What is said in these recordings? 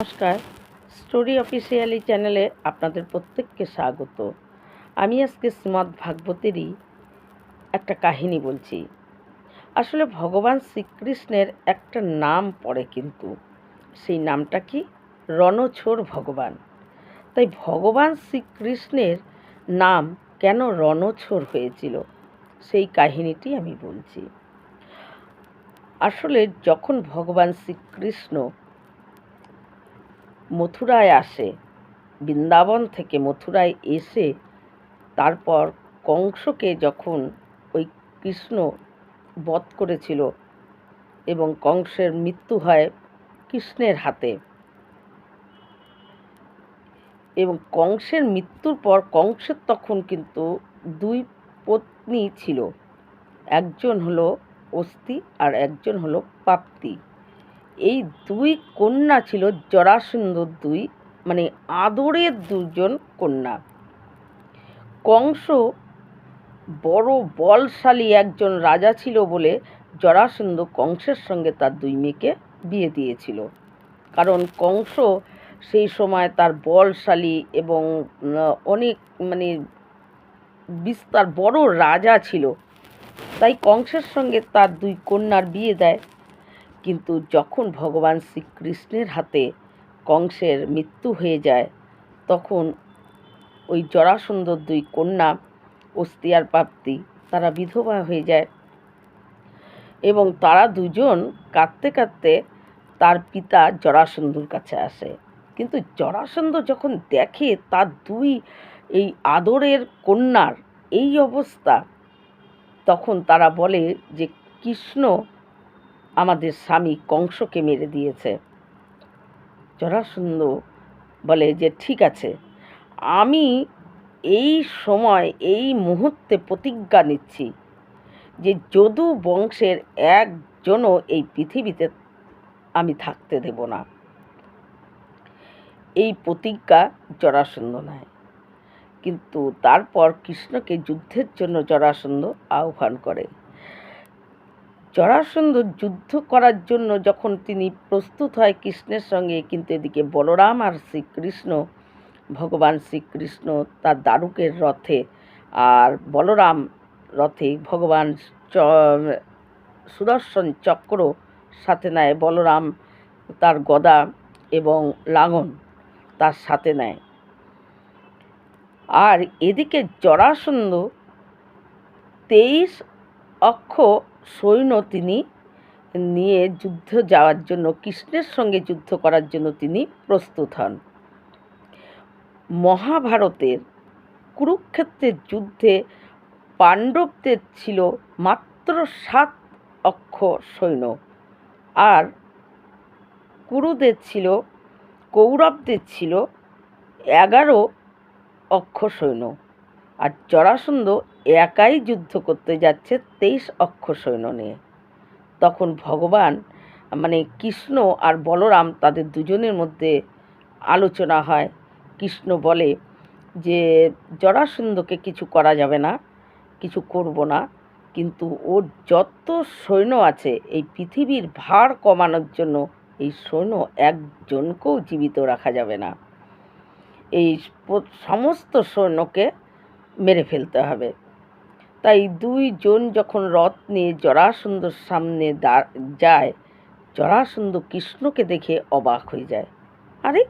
নমস্কার। Story officially চ্যানেলে আপনাদের প্রত্যেককে স্বাগত। আমি আজকে শ্রীমদ্ ভাগবতেরই একটা কাহিনী বলছি। আসলে ভগবান শ্রীকৃষ্ণের একটা নাম পড়ে কিন্তু। সেই নামটা কি? রণছোড় ভগবান। তাই ভগবান শ্রীকৃষ্ণের নাম কেন রণছোড় হয়েছিল? সেই কাহিনীটি আমি বলছি। আসলে যখন ভগবান শ্রীকৃষ্ণ মথুরায় আসে। বৃন্দাবন থেকে মথুরায় এসে তারপর কংসকে যখন ওই কৃষ্ণ বধ করেছিল এবং কংসের মৃত্যু হয় কৃষ্ণের হাতে। এবং কংসের মৃত্যুর পর কংসের তখন কিন্তু দুই পত্নী ছিল। একজন হলো অস্থি আর একজন হলো প্রাপ্তি এই দুই কন্যা ছিল জরাসন্ধর দুই মানে আদরের দুজন কন্যা। কংস বড় বলশালী একজন রাজা ছিল বলে জরাসন্ধ কংসের সঙ্গে তার দুই মেয়েকে বিয়ে দিয়েছিল। কারণ কংস সেই সময় তার বলশালী এবং অনেক মানে বিস্তার বড় রাজা ছিল। তাই কংসের সঙ্গে তার দুই কন্যার বিয়ে দেয়। কিন্তু যখন ভগবান শ্রীকৃষ্ণের হাতে কংসের মৃত্যু হয়ে যায়, তখন ওই জরাসন্ধর দুই কন্যা অস্তিয়ার প্রাপ্তি তারা বিধবা হয়ে যায় এবং তারা দুজন কাঁদতে কাঁদতে তার পিতা জরাসন্ধুর কাছে আসে। কিন্তু জরাসন্ধ যখন দেখে তার দুই এই আদরের কন্যার এই অবস্থা, তখন তারা বলে যে, কৃষ্ণ আমাদের স্বামী কংসকে মেরে দিয়েছে। জরাসন্ধ বলে যে, ঠিক আছে, আমি এই সময়, এই মুহূর্তে প্রতিজ্ঞা নিচ্ছি যে, যদু বংশের একজনও এই পৃথিবীতে আমি থাকতে দেব না। এই প্রতিজ্ঞা জরাসন্ধ নেয়। কিন্তু তারপর কৃষ্ণকে যুদ্ধের জন্য জরাসন্ধ আহ্বান করে। জরাসন্ধ যুদ্ধ করার জন্য যখন তিনি প্রস্তুত হয় কৃষ্ণের সঙ্গে, কিন্তু এদিকে বলরাম আর শ্রীকৃষ্ণ, ভগবান শ্রীকৃষ্ণ তার দারুকের রথে আর বলরাম রথে ভগবান চ- সুদর্শন চক্র সাথে নেয়, বলরাম তার গদা এবং লাঙন তার সাথে নেয়। আর এদিকে জরাসন্ধ তেইশ অক্ষ সৈন্য তিনি নিয়ে যুদ্ধ যাওয়ার জন্য, কৃষ্ণের সঙ্গে যুদ্ধ করার জন্য তিনি প্রস্তুত হন। মহাভারতের কুরুক্ষেত্রের যুদ্ধে পাণ্ডবদের ছিল মাত্র সাত অক্ষ সৈন্য আর কুরুদের ছিল, কৌরবদের ছিল এগারো অক্ষ সৈন্য। আর জরাসন্ধ একাই যুদ্ধ করতে যাচ্ছে তেইশ অক্ষ সৈন্য নিয়ে। তখন ভগবান মানে কৃষ্ণ আর বলরাম তাদের দুজনের মধ্যে আলোচনা হয়। কৃষ্ণ বলে যে, জরাসন্ধকে কিছু করা যাবে না, কিছু করব না, কিন্তু ওর যত সৈন্য আছে, এই পৃথিবীর ভার কমানোর জন্য এই সৈন্য একজনকেও জীবিত রাখা যাবে না। এই সমস্ত সৈন্যকে মেরে ফেলতে হবে। তাই দুইজন যখন রথ নিয়ে জরাসন্ধর সামনে যায়, জরাসন্ধ কৃষ্ণকে দেখে অবাক হয়ে যায়। আরে,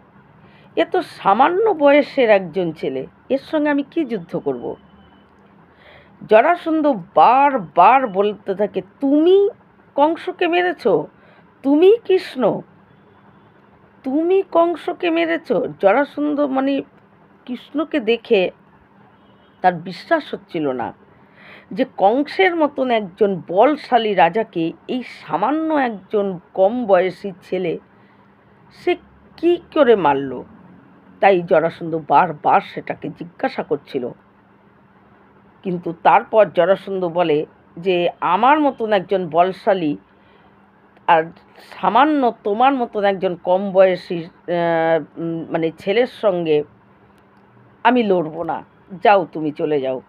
এ তো সামান্য বয়সের একজন ছেলে, এর সঙ্গে আমি কি যুদ্ধ করব? জরাসন্ধ বারবার বলতে থাকে, তুমি কংসকে মেরেছ? তুমি কৃষ্ণ? তুমি কংসকে মেরেছ? জরাসন্ধ মানে কৃষ্ণকে দেখে তার বিশ্বাস হচ্ছিল না যে কংসের মতন একজন বলশালী রাজাকে এই সামান্য একজন কম বয়সী ছেলে সে কি করে মারল? তাই জরাসন্ধ বারবার সেটাকে জিজ্ঞাসা করছিল। কিন্তু তারপর জরাসন্ধ বলে যে, আমার মতন একজন বলশালী আর সামান্য তোমার মতন একজন কম বয়সী মানে ছেলের সঙ্গে আমি লড়বো না। যাও, তুমি চলে যাও।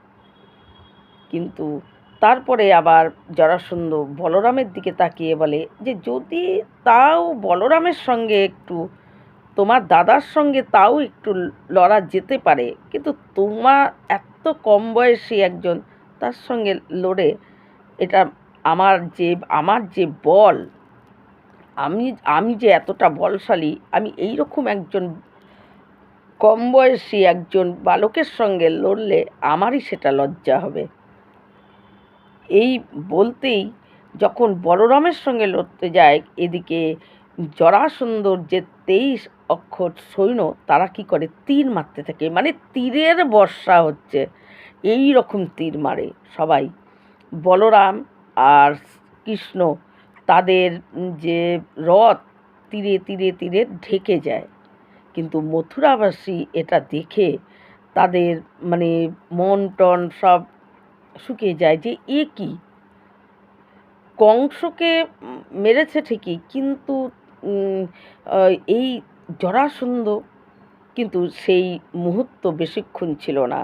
কিন্তু তারপরে আবার জরাসন্ধ বলরামের দিকে তাকিয়ে বলে যে, যদি তাও বলরামের সঙ্গে একটু, তোমার দাদার সঙ্গে তাও একটু লড়া যেতে পারে, কিন্তু তোমার এত কম বয়সী একজন, তার সঙ্গে লড়ে, এটা আমার যে আমার যে বল, আমি আমি যে এতটা বলশালী, আমি এই রকম একজন কম বয়সী একজন বালকের সঙ্গে লড়লে আমারই সেটা লজ্জা হবে। এই বলতেই যখন বলরামের সঙ্গে লড়তে যায়, এদিকে জরাসুন্দর যে তেইশ অক্ষর সৈন্য, তারা কি করে? তীর মারতে থাকে। মানে তীরের বর্ষা হচ্ছে। এই রকম তীর মারে সবাই। বলরাম আর কৃষ্ণ তাদের যে রথ, তীরে তীরে তীরে ঢেকে যায়। কিন্তু মথুরাবাসী এটা দেখে তাদের মানে মন টন সব শুকিয়ে যায় যে, এ কি? কংসকে মেরেছে ঠিকই, কিন্তু এই জরাসন্ধ কিন্তু সেই মুহূর্ত বেশিক্ষণ ছিল না।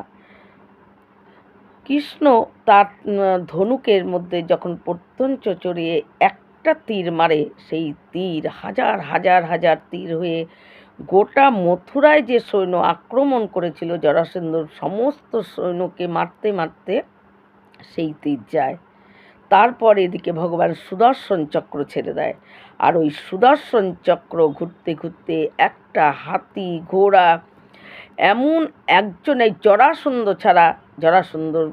কৃষ্ণ তার ধনুকের মধ্যে যখন প্রত্যঞ্চ চড়িয়ে একটা তীর মারে, সেই তীর হাজার হাজার হাজার তীর হয়ে গোটা মথুরায় যে সৈন্য আক্রমণ করেছিল, জরাসন্ধর সমস্ত সৈন্যকে মারতে মারতে সেই তীর যায়। তারপর এদিকে ভগবান সুদর্শন চক্র ছেড়ে দেয়। আর ওই সুদর্শন চক্র ঘুরতে ঘুরতে একটা হাতি, ঘোড়া, এমন একজন এই জরাসন্ধ ছাড়া, জরাসন্ধর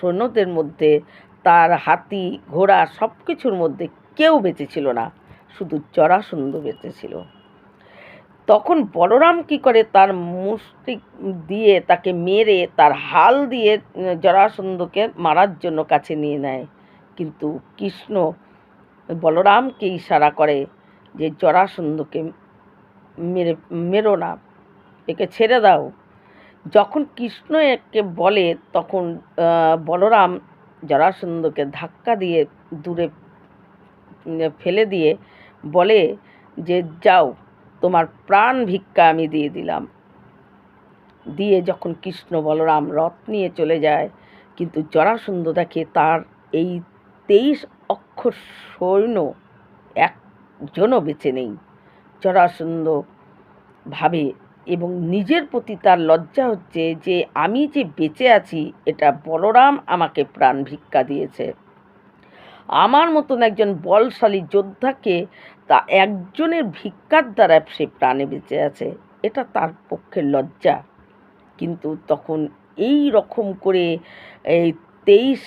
সৈন্যদের মধ্যে তার হাতি, ঘোড়া সব কিছুর মধ্যে কেউ বেঁচে ছিল না। শুধু জরাসন্ধ বেঁচে ছিল। তখন বলরাম কি করে তার মুষ্টি দিয়ে তাকে মেরে তার হাল দিয়ে জরাসন্ধকে মারার জন্য কাছে নিয়ে নেয়। কিন্তু কৃষ্ণ বলরামকে ইশারা করে যে, জরাসন্ধকে মেরে, মেরো না, একে ছেড়ে দাও। যখন কৃষ্ণ একে বলে, তখন বলরাম জরাসন্ধকে ধাক্কা দিয়ে দূরে ফেলে দিয়ে বলে যে, যাও তোমার প্রাণ ভিক্ষা আমি দিয়ে দিলাম। দিয়ে যখন কৃষ্ণ বলরাম রথ নিয়ে চলে যায়, কিন্তু জরাসন্ধ দেখে তার এই তেইশ অক্ষর সৈন্য একজনও বেঁচে নেই। জরাসন্ধ ভাবে এবং নিজের প্রতি তার লজ্জা হচ্ছে যে আমি যে বেঁচে আছি, এটা বলরাম আমাকে প্রাণ ভিক্ষা দিয়েছে। আমার মতন একজন বলশালী যোদ্ধাকে তা একজনের ভিক্ষার দ্বারা সে প্রাণে বেঁচে আছে, এটা তার পক্ষে লজ্জা। কিন্তু তখন এই রকম করে এই তেইশ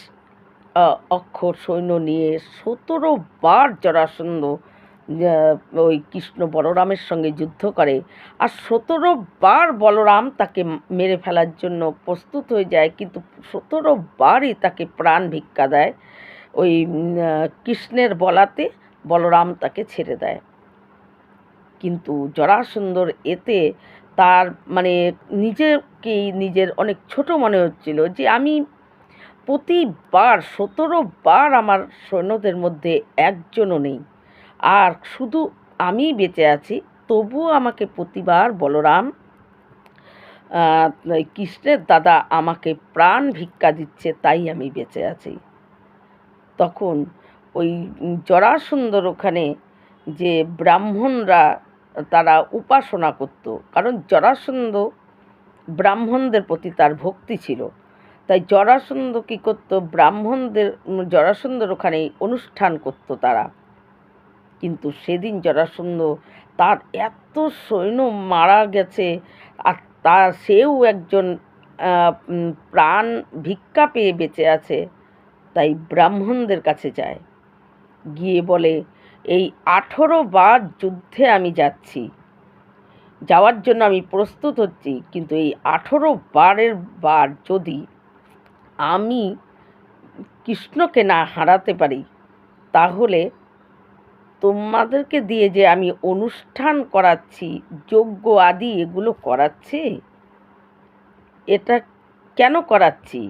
অক্ষর সৈন্য নিয়ে সতেরো বার জরাসন্ধ ওই কৃষ্ণ বলরামের সঙ্গে যুদ্ধ করে। আর সতেরো বার বলরাম তাকে মেরে ফেলার জন্য প্রস্তুত হয়ে যায়, কিন্তু সতেরো বারই তাকে প্রাণ ভিক্ষা দেয়। ওই কৃষ্ণের বলাতে বলরাম তাকে ছেড়ে দেয়। কিন্তু জরাসুন্দর এতে তার মানে নিজেকেই নিজের অনেক ছোট মনে হচ্ছিল যে আমি প্রতিবার, সতেরো বার আমার সৈন্যদের মধ্যে একজনও নেই। আর শুধু আমি বেঁচে আছি, তবুও আমাকে প্রতিবার বলরাম কৃষ্ণের দাদা আমাকে প্রাণ ভিক্ষা দিচ্ছে, তাই আমি বেঁচে আছি। তখন ওই জরাসুন্দর ওখানে যে ব্রাহ্মণরা তারা উপাসনা করত। কারণ জরাসন্ধ ব্রাহ্মণদের প্রতি তার ভক্তি ছিল। তাই জরাসন্ধ কী করতো? ব্রাহ্মণদের উম, জরাসন্ধর ওখানে অনুষ্ঠান করত তারা। কিন্তু সেদিন জরাসন্ধ তার এত সৈন্য মারা গেছে আর তার সেও একজন প্রাণ ভিক্ষা পেয়ে বেঁচে আছে। তাই ব্রাহ্মণদের কাছে যায়। গিয়ে বলে, এই আঠেরো বার যুদ্ধে আমি যাচ্ছি। যাওয়ার জন্য আমি প্রস্তুত হচ্ছি, কিন্তু এই আঠেরো বারের বার যদি আমি কৃষ্ণকে না হারাতে পারি, তাহলে তোমাদেরকে দিয়ে যে আমি অনুষ্ঠান করাচ্ছি, যজ্ঞ আদি এগুলো করাচ্ছি? এটা কেন করাচ্ছি?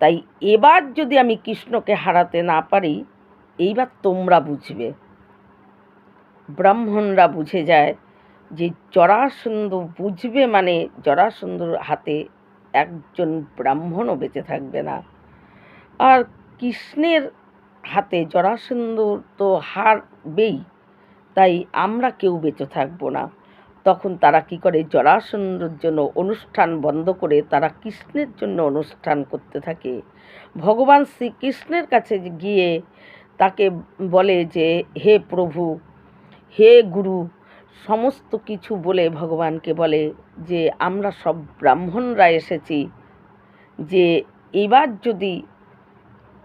তাই এবার যদি আমি কৃষ্ণকে হারাতে না পারি, এইবার তোমরা বুঝবে। ব্রাহ্মণরা বুঝে যায় যে জরাসন্ধ বুঝবে মানে জরাসন্ধর হাতে একজন ব্রাহ্মণও বেঁচে থাকবে না। আর কৃষ্ণের হাতে জরাসন্ধ তো হারবেই, তাই আমরা কেউ বেঁচে থাকব না। তখন তারা কি করে? জরাসন্ধর জন্য অনুষ্ঠান বন্ধ করে তারা কৃষ্ণের জন্য অনুষ্ঠান করতে থাকে। ভগবান শ্রীকৃষ্ণের কাছে গিয়ে তাকে বলে যে, হে প্রভু, হে গুরু, সমস্ত কিছু বলে ভগবানকে বলে যে, আমরা সব ব্রাহ্মণরা এসেছি যে, এবার যদি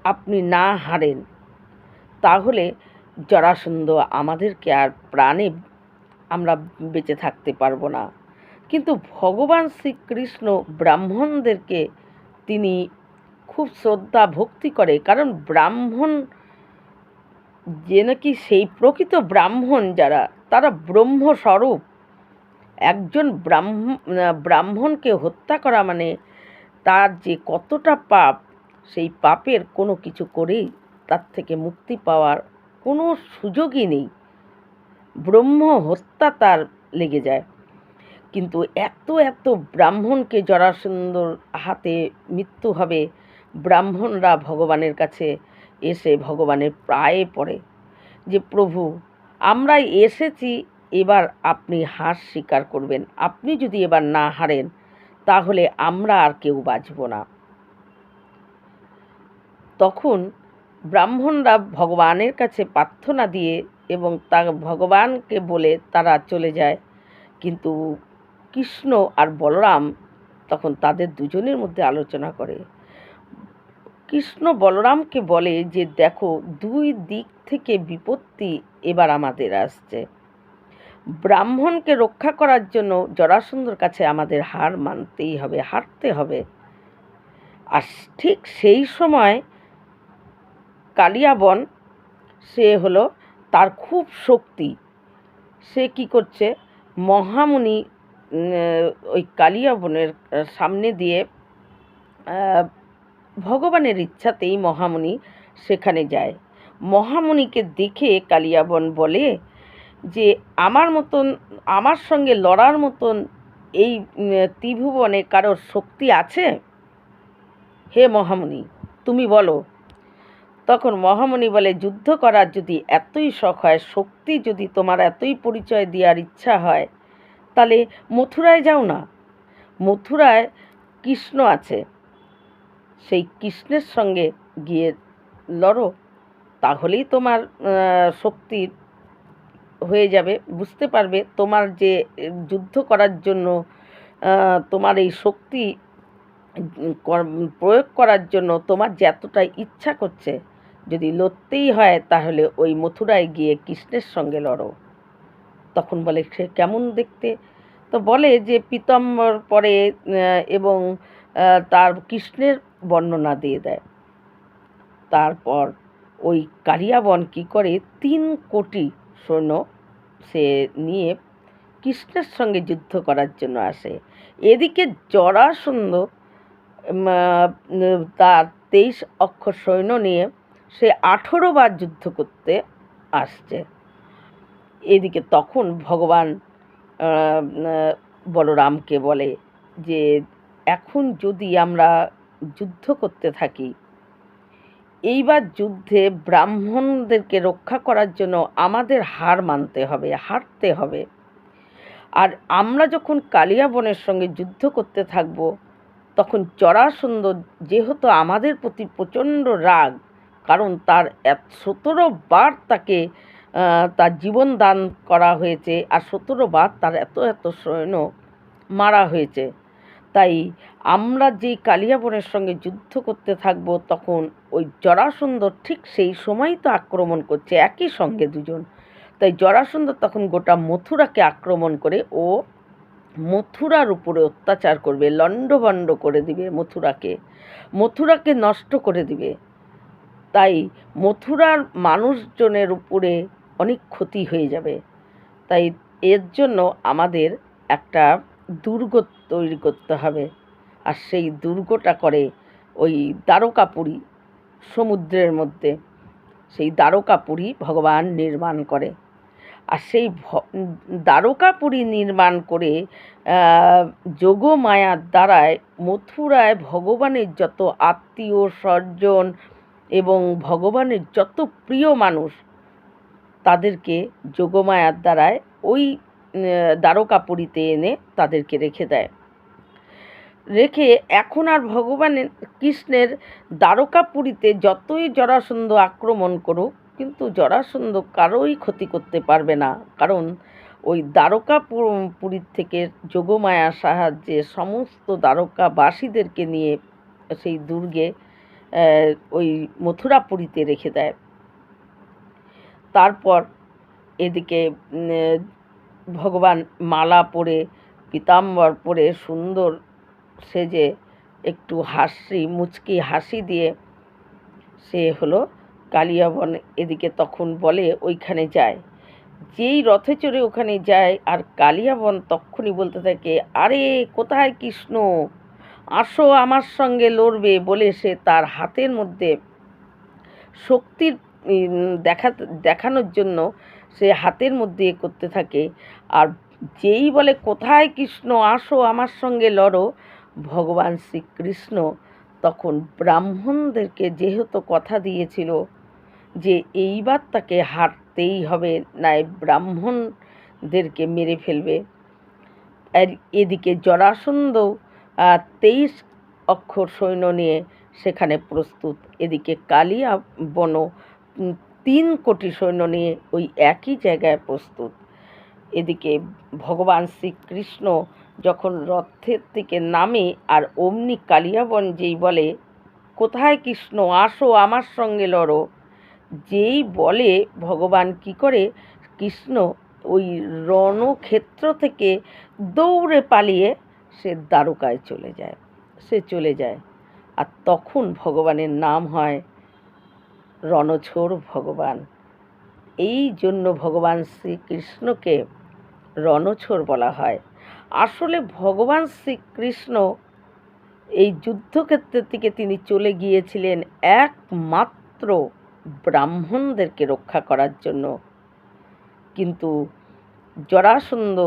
আপনি না হারেন, তাহলে জরাসন্ধ আমাদেরকে আর প্রাণে আমরা বেঁচে থাকতে পারব না। কিন্তু ভগবান শ্রীকৃষ্ণ ব্রাহ্মণদেরকে তিনি খুব শ্রদ্ধা, ভক্তি করে। কারণ ব্রাহ্মণ যে নাকি সেই প্রকৃত ব্রাহ্মণ যারা, তারা ব্রহ্মস্বরূপ। একজন ব্রাহ্ম, ব্রাহ্মণকে হত্যা করা মানে তার যে কতটা পাপ, সেই পাপের কোনো কিছু করেই তার থেকে মুক্তি পাওয়ার কোনো সুযোগই নেই। ব্রহ্ম হত্যা তার লেগে যায়। কিন্তু এত এত ব্রাহ্মণকে জরাসুন্দর হাতে মৃত্যু হবে, ব্রাহ্মণরা ভগবানের কাছে এসে ভগবানের প্রায়ে পড়ে যে, প্রভু আমরা এসেছি, এবার আপনি হার স্বীকার করবেন। আপনি যদি এবার না হারেন, তাহলে আমরা আর কেউ বাঁচব না। তখন ব্রাহ্মণরা ভগবানের কাছে প্রার্থনা দিয়ে এবং তা ভগবানকে বলে তারা চলে যায়। কিন্তু কৃষ্ণ আর বলরাম তখন তাদের দুজনের মধ্যে আলোচনা করে। কৃষ্ণ বলরামকে বলে যে, দেখো, দুই দিক থেকে বিপত্তি এবার আমাদের আসছে। ব্রাহ্মণকে রক্ষা করার জন্য জরাসুন্দর কাছে আমাদের হার মানতেই হবে, হারতে হবে। আর ঠিক সেই সময় কালিয়াবন, সে হলো তার খুব শক্তি। সে কি করছে? মহামুনি ওই কালিয়াবনের সামনে দিয়ে ভগবানের ইচ্ছাতেই মহামুনি সেখানে যায়। মহামুনিকে দেখে কালিয়াবন বলে যে, আমার মতন, আমার সঙ্গে লড়ার মতন এই ত্রিভুবনে কারোর শক্তি আছে? হে মহামুনি, তুমি বলো। তখন মহামণি বলে, যুদ্ধ করার যদি এতই শখ হয়, শক্তি যদি তোমার এতই পরিচয় দেওয়ার ইচ্ছা হয়, তাহলে মথুরায় যাও না। মথুরায় কৃষ্ণ আছে। সেই কৃষ্ণের সঙ্গে গিয়ে লড়ো, তাহলেই তোমার শক্তি হয়ে যাবে। বুঝতে পারবে, তোমার যে যুদ্ধ করার জন্য তোমার এই শক্তি প্রয়োগ করার জন্য তোমার যে এতটা ইচ্ছা করছে যদি লড়তেই হয়, তাহলে ওই মথুরায় গিয়ে কৃষ্ণের সঙ্গে লড়ো। তখন বলে, সে কেমন দেখতে? তো বলে যে, পিতম্বর পরে এবং তার কৃষ্ণের বর্ণনা দিয়ে দেয়। তারপর ওই কালিয়াবন কী করে, তিন কোটি সৈন্য সে নিয়ে কৃষ্ণের সঙ্গে যুদ্ধ করার জন্য আসে। এদিকে জরাসন্ধ তার তেইশ অক্ষর সৈন্য নিয়ে সে আঠেরো বার যুদ্ধ করতে আসছে। এদিকে তখন ভগবান বলরামকে বলে যে, এখন যদি আমরা যুদ্ধ করতে থাকি, এইবার যুদ্ধে ব্রাহ্মণদেরকে রক্ষা করার জন্য আমাদের হার মানতে হবে, হারতে হবে। আর আমরা যখন কালিয়া বনের সঙ্গে যুদ্ধ করতে থাকব, তখন জরাসুন্দর যেহেতু আমাদের প্রতি প্রচণ্ড রাগ কারণ তার সতেরো বার তাকে তার জীবন দান করা হয়েছে আর সতেরো বার তার এত এত সৈন্য মারা হয়েছে। তাই আমরা যেই কালিয়াবনের সঙ্গে যুদ্ধ করতে থাকব তখন ওই জরাসুন্দর ঠিক সেই সময়ই তো আক্রমণ করছে, একই সঙ্গে দুজন। তাই জরাসুন্দর তখন গোটা মথুরাকে আক্রমণ করে ও মথুরার উপরে অত্যাচার করবে, লণ্ডভণ্ড করে দিবে মথুরাকে। মথুরাকে নষ্ট করে দিবে। তাই মথুরার মানুষজনের উপরে অনেক ক্ষতি হয়ে যাবে। তাই এর জন্য আমাদের একটা দুর্গ তৈরি করতে হবে। আর সেই দুর্গটা করে ওই দ্বারকাপুরী সমুদ্রের মধ্যে সেই দ্বারকাপুরী ভগবান নির্মাণ করে। আর সেই দ্বারকাপুরী নির্মাণ করে যোগমায়ার দ্বারায় মথুরায় ভগবানের যত আত্মীয় স্বজন এবং ভগবানের যত প্রিয় মানুষ, তাদেরকে যোগমায়ার দ্বারায় ওই দ্বারকাপুরীতে এনে তাদেরকে রেখে দেয়। রেখে এখন আর ভগবানের, কৃষ্ণের দ্বারকাপুরীতে যতই জরাসন্ধ আক্রমণ করুক, কিন্তু জরাসন্ধ কারোই ক্ষতি করতে পারবে না। কারণ ওই দ্বারকা পুরীর থেকে যোগমায়ার সাহায্যে সমস্ত দ্বারকাবাসীদেরকে নিয়ে সেই দুর্গে ওই মথুরাপুরীতে রেখে দেয়। তারপর এদিকে ভগবান মালা পরে, পীতাম্বর পরে সুন্দর সেজে একটু হাসি, মুচকি হাসি দিয়ে সে হলো কালিয়াবন। এদিকে তখন বলে, ওইখানে যায়। যেই রথে চড়ে ওখানে যায়, আর কালিয়াবন তক্ষুনি বলতে থাকে, আরে, কোথায় কৃষ্ণ? আসো আমার সঙ্গে লড়বে বলে সে তার হাতের মধ্যে শক্তির দেখা, দেখানোর জন্য সে হাতের মধ্যে করতে থাকে। আর যেই বলে, কোথায় কৃষ্ণ? আসো আমার সঙ্গে লড়ো। ভগবান শ্রীকৃষ্ণ তখন ব্রাহ্মণদেরকে যেহেতু কথা দিয়েছিল যে এইবার তাকে হারতেই হবে, নাই ব্রাহ্মণদেরকে মেরে ফেলবে। আর এদিকে জরাসন্ধ তেইশ অক্ষর সৈন্য নিয়ে সেখানে প্রস্তুত। এদিকে কালিয়া বন তিন কোটি সৈন্য নিয়ে ওই একই জায়গায় প্রস্তুত। এদিকে ভগবান শ্রীকৃষ্ণ যখন রথের থেকে নামে আর অমনি কালিয়াবন যেই বলে, কোথায় কৃষ্ণ? আসো, আমার সঙ্গে লড়ো। যেই বলে ভগবান কি করে, কৃষ্ণ ওই রণক্ষেত্র থেকে দৌড়ে পালিয়ে সে দ্বারকায় চলে যায়, সে চলে যায়। আর তখন ভগবানের নাম হয় রণছোড় ভগবান। এই জন্য ভগবান শ্রীকৃষ্ণকে রণছোড় বলা হয়। আসলে ভগবান শ্রীকৃষ্ণ এই যুদ্ধক্ষেত্রের দিকে তিনি চলে গিয়েছিলেন একমাত্র ব্রাহ্মণদেরকে রক্ষা করার জন্য। কিন্তু জরাসন্ধ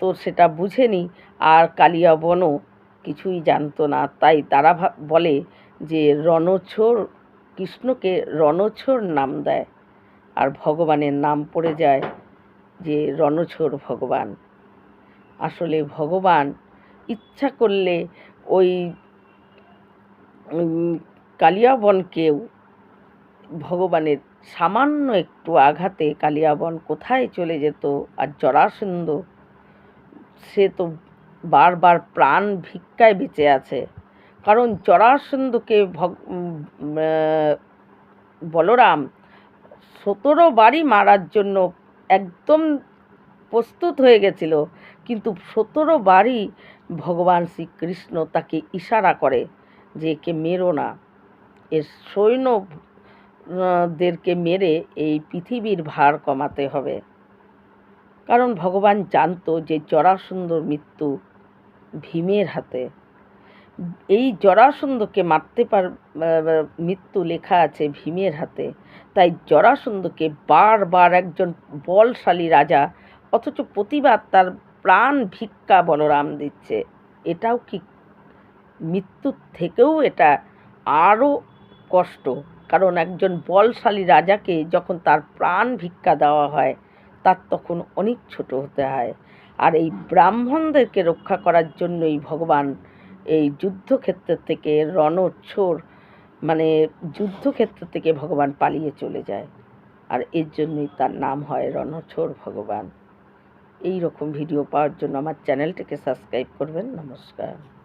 তো সেটা বুঝেনি। আর কালিয়া বনও কিছুই জানতো না। তাই তারা বলে যে রণছোড়, কৃষ্ণকে রণছোড় নাম দেয়। আর ভগবানের নাম পড়ে যায় যে রণছোড় ভগবান। আসলে ভগবান ইচ্ছা করলে ওই কালিয়াবনকেও ভগবানের সামান্য একটু আঘাতে কালিয়াবন কোথায় চলে যেত আর জরাসন্ধ সে তো বারবার প্রাণ ভিক্ষায় বেঁচে আছে। কারণ জরাসন্ধকে ভগ বলরাম সতেরো বারই মারার জন্য একদম প্রস্তুত হয়ে গেছিল। কিন্তু সতেরো বারই ভগবান শ্রীকৃষ্ণ তাকে ইশারা করে যে একে মেরো না। এর সৈন্যদেরকে মেরে এই পৃথিবীর ভার কমাতে হবে। কারণ ভগবান জানতো যে জরাসুন্দর মৃত্যু ভীমের হাতে। এই জরাসন্ধকে মারতে পার মৃত্যু লেখা আছে ভীমের হাতে। তাই জরাসন্ধকে বারবার একজন বলশালী রাজা, অথচ প্রতিবাদ তার প্রাণ ভিক্ষা বলরাম দিচ্ছে। এটাও কি মৃত্যুর থেকেও এটা আরও কষ্ট? কারণ একজন বলশালী রাজাকে যখন তার প্রাণ ভিক্ষা দেওয়া হয় তার তখন অনেক ছোট হতে হয়। আর এই ব্রাহ্মণদেরকে রক্ষা করার জন্যই ভগবান এই যুদ্ধক্ষেত্র থেকে রণছোড় মানে যুদ্ধক্ষেত্র থেকে ভগবান পালিয়ে চলে যায়। আর এর জন্যই তার নাম হয় রণছোড় ভগবান। এই রকম ভিডিও পাওয়ার জন্য আমার চ্যানেলটিকে সাবস্ক্রাইব করবেন। নমস্কার।